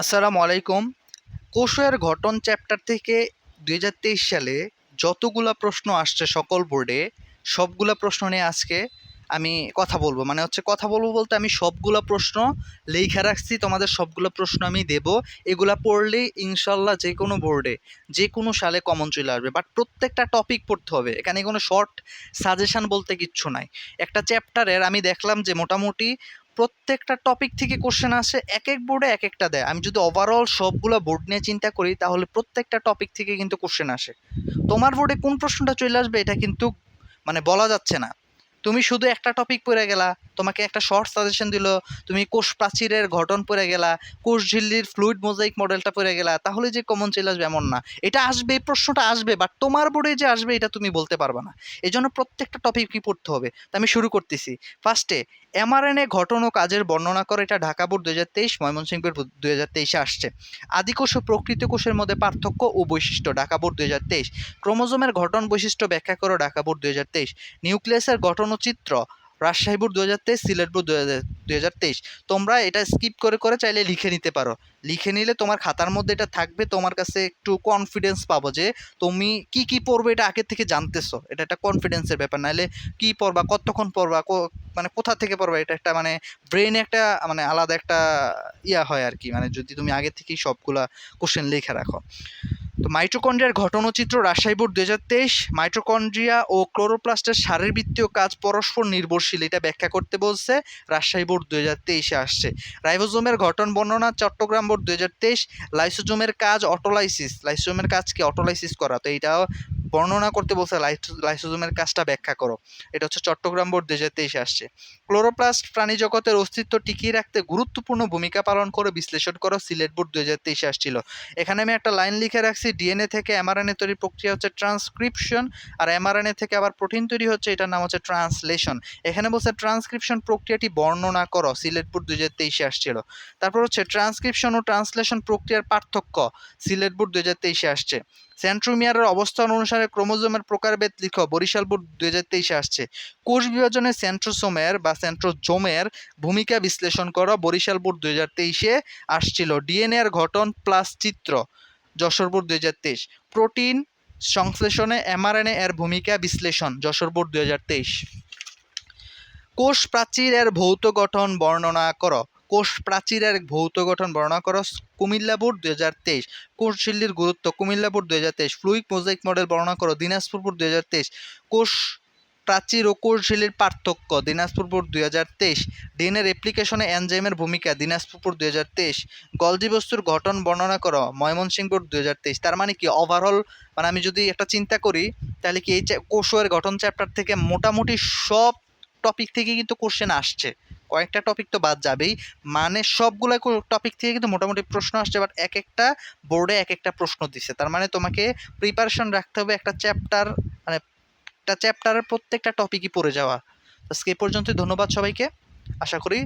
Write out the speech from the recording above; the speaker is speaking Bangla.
আসসালামু আলাইকুম। কোষের গঠন চ্যাপ্টার থেকে দু হাজার তেইশ সালে যতগুলা প্রশ্ন আসছে সকল বোর্ডে সবগুলা প্রশ্ন নিয়ে আজকে আমি কথা বলব। মানে হচ্ছে কথা বলব বলতে আমি সবগুলা প্রশ্ন লেখা রাখছি, তোমাদের সবগুলো প্রশ্ন আমি দেব। এগুলা পড়লেই ইনশাল্লাহ যে কোনো বোর্ডে যে কোনো সালে কমন চলে আসবে। বাট প্রত্যেকটা টপিক পড়তে হবে। এখানে কোনো শর্ট সাজেশন বলতে কিচ্ছু নাই। একটা চ্যাপ্টারের আমি দেখলাম যে মোটামুটি প্রত্যেকটা টপিক থেকে কোশ্চেন আসে এক এক বোর্ডে এক একটা দেয়। আমি যদি ওভারঅল সবগুলো বোর্ড নিয়ে চিন্তা করি, তাহলে প্রত্যেকটা টপিক থেকে কিন্তু কোশ্চেন আসে। তোমার বোর্ডে কোন প্রশ্নটা চলে আসবে, এটা কিন্তু মানে বলা যাচ্ছে না। তুমি শুধু একটা টপিক পড়ে গেলা, তোমাকে একটা শর্ট সাজেশন দিল, তুমি কোষ প্রাচীরের গঠন পড়ে গেলা, কোষ ঝিল্লির ফ্লুইড মোজাইক মডেলটা পড়ে গেলা, তাহলে যে কমন চলে আসবে এমন না। এটা আসবে, এই প্রশ্নটা আসবে বাট তোমার বোর্ডে যে আসবে, এটা তুমি বলতে পারবে না। এই জন্য প্রত্যেকটা টপিক কি পড়তে হবে? তা আমি শুরু করতেছি। ফার্স্টে এমআরএনএ ঘটন ও কাজের বর্ণনা করে এটা ঢাকা বোর্ড দুই হাজার তেইশ, ময়মনসিংহ বোর্ড দুই হাজার তেইশে আসছে। আদিকোষ ও প্রকৃত কোষের মধ্যে পার্থক্য ও বৈশিষ্ট্য, ঢাকা বোর্ড দুই হাজার তেইশ। ক্রোমোজোমের ঘটন বৈশিষ্ট্য ব্যাখ্যা করো ঢাকা বোর্ড দুই হাজার তেইশ। নিউক্লিয়াসের গঠন ও চিত্র রাজশাহী বোর্ড দু হাজার তেইশ, সিলেট দু হাজার তেইশ। তোমরা এটা স্কিপ করে করে চাইলে লিখে নিতে পারো। লিখে নিলে তোমার খাতার মধ্যে এটা থাকবে, তোমার কাছে একটু কনফিডেন্স পাবো যে তুমি কি কি পড়বে এটা আগে থেকে জানতেছো। এটা একটা কনফিডেন্সের ব্যাপার, নাহলে কি পড়বা, কতক্ষণ পড়বা মানে কোথা থেকে পড়বা, এটা একটা মানে ব্রেনে একটা মানে আলাদা একটা ইয়া হয় আর কি। মানে যদি তুমি আগে থেকেই সবগুলা কোশ্চেন লিখে রাখো। তো মাইটোকন্ড্রিয়ার ঘটনচিত্র রাজশাহী বোর্ড দু হাজার তেইশ, মাইটোকন্ড্রিয়া ও ক্লোরোপ্লাস্টের শারীরবৃত্তীয় কাজ পরস্পর নির্ভরশীল, এটা ব্যাখ্যা করতে বলছে রাজশাহী বোর্ড দু হাজার তেইশে আসছে। রাইভোজোমের ঘটন বর্ণনা চট্টগ্রাম বোর্ড দু হাজার তেইশ, লাইসোজোমের কাজ অটোলাইসিস, লাইসোজোমের কাজ কি অটোলাইসিস করা? তো এইটাও বর্ণনা করতে বলছে লাইসো- লাইসোজোমের কাজটা ব্যাখ্যা করো। এটা হচ্ছে চট্টগ্রাম বোর্ড দু হাজার তেইশে আসছে। ক্লোরোপ্লাস্ট প্রাণী জগতের অস্তিত্ব টিকিয়ে রাখতে গুরুত্বপূর্ণ ভূমিকা পালন করে বিশ্লেষণ করো সিলেট বোর্ড দু হাজার তেইশে আসছিল। এখানে আমি একটা লাইন লিখে রাখছি, ডিএনএ থেকে এমআরএনএ তৈরির প্রক্রিয়া হচ্ছে ট্রান্সক্রিপশন আর এমআরএনএ থেকে আবার প্রোটিন তৈরি হচ্ছে, এটার নাম হচ্ছে ট্রান্সলেশন এখানে বলছে ট্রান্সক্রিপশন প্রক্রিয়াটি বর্ণনা করো, সিলেট বোর্ড দু হাজার তেইশে আসছিল। তারপর হচ্ছে ট্রান্সক্রিপশন ও ট্রান্সলেশন প্রক্রিয়ার পার্থক্য, সিলেট বোর্ড দু হাজার তেইশে আসছে। সেন্ট্রোমিয়ারের অবস্থান অনুসারে ক্রোমোজোমের প্রকারভেদ লিখ, বরিশাল বোর্ড দুই হাজার তেইশে আসছে। কোষ বিভাজনে সেন্ট্রোসোমের বা সেন্ট্রোজোমের ভূমিকা বিশ্লেষণ করো, বরিশাল বোর্ড দুই হাজার তেইশে আসছিল। ডিএনএ এর গঠন প্লাস চিত্র, যশোর বোর্ড দুই হাজার তেইশ। প্রোটিন সংশ্লেষণে এমআরএনএ এর ভূমিকা বিশ্লেষণ, যশোর বোর্ড দুই হাজার তেইশ। কোষ প্রাচীর এর ভৌত গঠন বর্ণনা করো কোষ প্রাচীরের ভৌত গঠন বর্ণনা করো। কুমিল্লা বোর্ড দুই হাজার তেইশ। কোষ ঝিল্লির গুরুত্ব, কুমিল্লা বোর্ড দুই হাজার তেইশ। ফ্লুইক মোজাইক মডেল বর্ণনা করো। দিনাজপুর বোর্ড দুই হাজার তেইশ। কোষ প্রাচীর ও কোষ ঝিল্লির পার্থক্য, দিনাজপুর বোর্ড দুই হাজার তেইশ। ডিএনএর অ্যাপ্লিকেশনে এনজাইমের ভূমিকা, দিনাজপুর বোর্ড দুই হাজার তেইশ। গলজি বস্তুর গঠন বর্ণনা করো। ময়মনসিংহ বোর্ড দুই হাজার তেইশ। তার মানে কি? ওভারঅল মানে আমি যদি একটা চিন্তা করি, তাহলে কি এই কোষের গঠন চ্যাপ্টার থেকে মোটামুটি সব টপিক থেকে কিন্তু কোশ্চেন আসছে। কয়েকটা টপিক তো বাদ যাবেই। মানে সবগুলো টপিক থেকে কিন্তু মোটামুটি প্রশ্ন আসছে বাট এক একটা বোর্ডে এক একটা প্রশ্ন দিছে। তার মানে তোমাকে প্রিপারেশন রাখতে হবে একটা চ্যাপ্টার মানে একটা চ্যাপ্টারের প্রত্যেকটা টপিকই পড়ে যাওয়া। আজকে পর্যন্তই, ধন্যবাদ সবাইকে। আশা করি